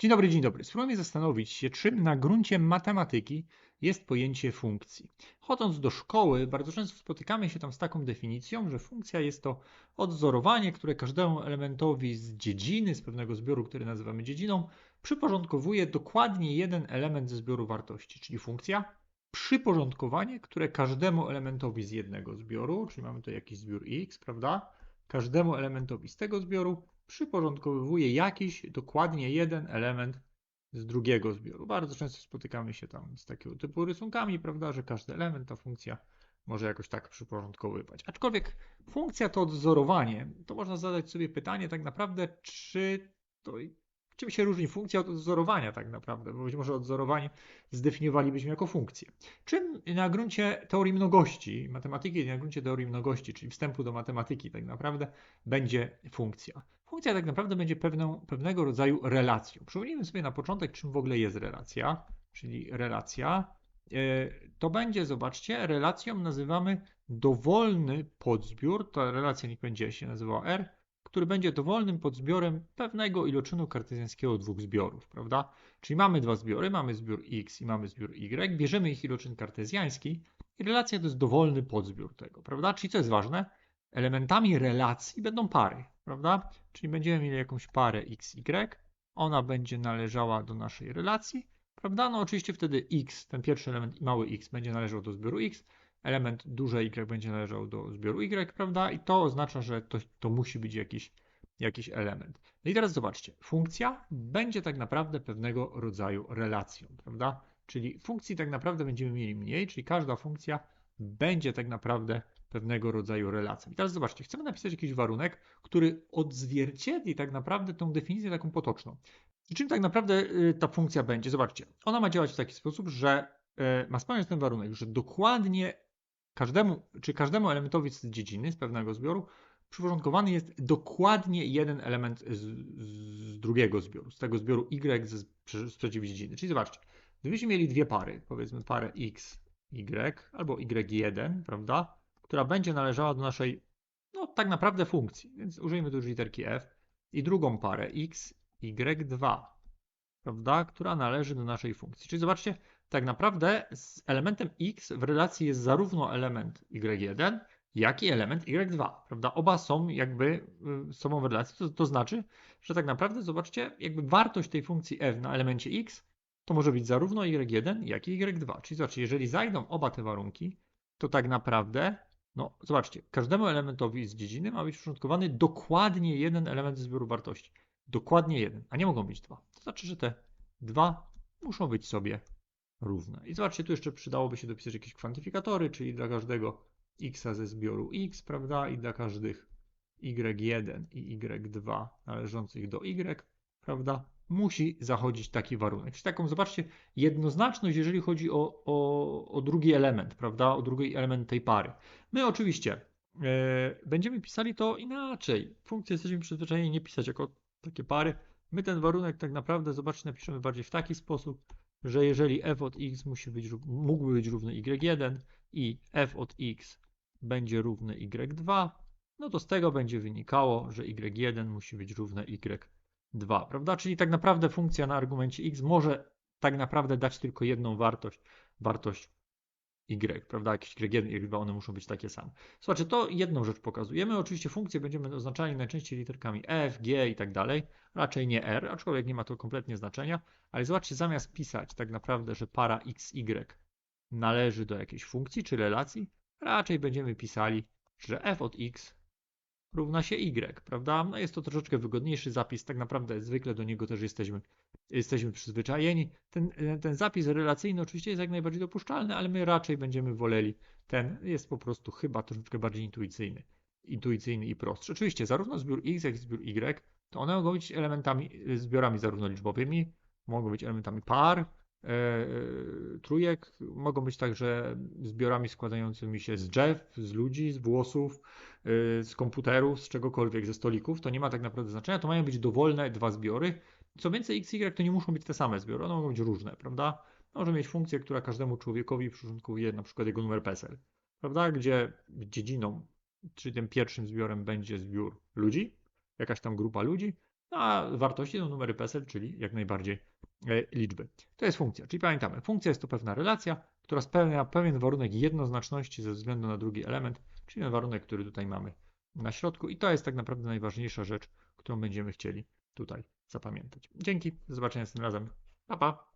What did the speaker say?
Dzień dobry, dzień dobry. Spróbujmy zastanowić się, czym na gruncie matematyki jest pojęcie funkcji. Chodząc do szkoły, bardzo często spotykamy się tam z taką definicją, że funkcja jest to odzorowanie, które każdemu elementowi z dziedziny, z pewnego zbioru, który nazywamy dziedziną, przyporządkowuje dokładnie jeden element ze zbioru wartości, czyli funkcja przyporządkowanie, które każdemu elementowi z jednego zbioru, czyli mamy tu jakiś zbiór x, prawda? Każdemu elementowi z tego zbioru przyporządkowuje jakiś dokładnie jeden element z drugiego zbioru. Bardzo często spotykamy się tam z takiego typu rysunkami, prawda, że każdy element, ta funkcja może jakoś tak przyporządkowywać. Aczkolwiek funkcja to odzorowanie, to można zadać sobie pytanie tak naprawdę, czy to czym się różni funkcja od odzorowania tak naprawdę, bo być może odzorowanie zdefiniowalibyśmy jako funkcję. Czym na gruncie teorii mnogości, matematyki na gruncie teorii mnogości, czyli wstępu do matematyki tak naprawdę będzie funkcja. Funkcja tak naprawdę będzie pewną, pewnego rodzaju relacją. Przypomnijmy sobie na początek, czym w ogóle jest relacja, czyli relacja. E, to będzie, zobaczcie, relacją nazywamy dowolny podzbiór, ta relacja niech będzie się nazywała R, który będzie dowolnym podzbiorem pewnego iloczynu kartezjańskiego dwóch zbiorów, prawda? Czyli mamy dwa zbiory, mamy zbiór x i mamy zbiór y, bierzemy ich iloczyn kartezjański i relacja to jest dowolny podzbiór tego, prawda? Czyli co jest ważne? Elementami relacji będą pary, prawda? Czyli będziemy mieli jakąś parę x, y, ona będzie należała do naszej relacji, prawda? No oczywiście wtedy x, ten pierwszy element mały x będzie należał do zbioru x, element duże y będzie należał do zbioru y, prawda? I to oznacza, że to, to musi być jakiś, jakiś element. No i teraz zobaczcie, funkcja będzie tak naprawdę pewnego rodzaju relacją, prawda? Czyli funkcji tak naprawdę będziemy mieli mniej, czyli każda funkcja będzie tak naprawdę pewnego rodzaju relacją. I teraz zobaczcie, chcemy napisać jakiś warunek, który odzwierciedli tak naprawdę tą definicję taką potoczną. I czym tak naprawdę y, ta funkcja będzie? Zobaczcie, ona ma działać w taki sposób, że y, ma spełniać ten warunek, że dokładnie każdemu, czy każdemu elementowi z dziedziny, z pewnego zbioru, przyporządkowany jest dokładnie jeden element z, z drugiego zbioru, z tego zbioru Y z, z przeciwdziedziny. Czyli zobaczcie, gdybyśmy mieli dwie pary, powiedzmy parę X, Y albo Y1, prawda, która będzie należała do naszej, no tak naprawdę funkcji, więc użyjmy tu już literki F i drugą parę X, Y2, prawda, która należy do naszej funkcji. Czyli zobaczcie, tak naprawdę z elementem x w relacji jest zarówno element y1, jak i element y2, prawda? Oba są jakby y, sobą w relacji, to, to znaczy, że tak naprawdę zobaczcie, jakby wartość tej funkcji f na elemencie x to może być zarówno y1, jak i y2. Czyli zobaczcie, jeżeli zajdą oba te warunki, to tak naprawdę, no zobaczcie, każdemu elementowi z dziedziny ma być przyporządkowany dokładnie jeden element zbioru wartości. Dokładnie jeden, a nie mogą być dwa. To znaczy, że te dwa muszą być sobie równe. I zobaczcie, tu jeszcze przydałoby się dopisać jakieś kwantyfikatory, czyli dla każdego x ze zbioru x, prawda, i dla każdych y1 i y2 należących do y, prawda, musi zachodzić taki warunek. Czyli taką, zobaczcie, jednoznaczność, jeżeli chodzi o, o, o drugi element, prawda, o drugi element tej pary. My oczywiście e, będziemy pisali to inaczej. Funkcje jesteśmy przyzwyczajeni nie pisać jako takie pary. My ten warunek tak naprawdę, zobaczcie, napiszemy bardziej w taki sposób, że jeżeli f od x musi być, mógłby być równy y1 i f od x będzie równy y2, no to z tego będzie wynikało, że y1 musi być równe y2, prawda? Czyli tak naprawdę funkcja na argumencie x może tak naprawdę dać tylko jedną wartość, wartość y, prawda? Jakieś y1, y2, one muszą być takie same. Słuchajcie, to jedną rzecz pokazujemy. Oczywiście funkcje będziemy oznaczali najczęściej literkami f, g i tak dalej, raczej nie r, aczkolwiek nie ma to kompletnie znaczenia. Ale zobaczcie, zamiast pisać tak naprawdę, że para x, y należy do jakiejś funkcji czy relacji, raczej będziemy pisali, że f od x równa się y, prawda? No jest to troszeczkę wygodniejszy zapis, tak naprawdę zwykle do niego też jesteśmy, jesteśmy przyzwyczajeni. Ten, ten zapis relacyjny oczywiście jest jak najbardziej dopuszczalny, ale my raczej będziemy woleli ten, jest po prostu chyba troszeczkę bardziej intuicyjny, intuicyjny i prostszy. Oczywiście zarówno zbiór x, jak i zbiór y, to one mogą być elementami, zbiorami zarówno liczbowymi, mogą być elementami par, e, e, trójek, mogą być także zbiorami składającymi się z drzew, z ludzi, z włosów, e, z komputerów, z czegokolwiek, ze stolików. To nie ma tak naprawdę znaczenia. To mają być dowolne dwa zbiory. Co więcej, x, y to nie muszą być te same zbiory, one mogą być różne, prawda? Może mieć funkcję, która każdemu człowiekowi przyporządkuje na przykład jego numer PESEL, prawda? Gdzie dziedziną, czy tym pierwszym zbiorem będzie zbiór ludzi, jakaś tam grupa ludzi, No a wartości to numery PESEL, czyli jak najbardziej e, liczby. To jest funkcja, czyli pamiętamy, funkcja jest to pewna relacja, która spełnia pewien warunek jednoznaczności ze względu na drugi element, czyli ten warunek, który tutaj mamy na środku i to jest tak naprawdę najważniejsza rzecz, którą będziemy chcieli tutaj zapamiętać. Dzięki, do zobaczenia następnym razem. Pa, pa.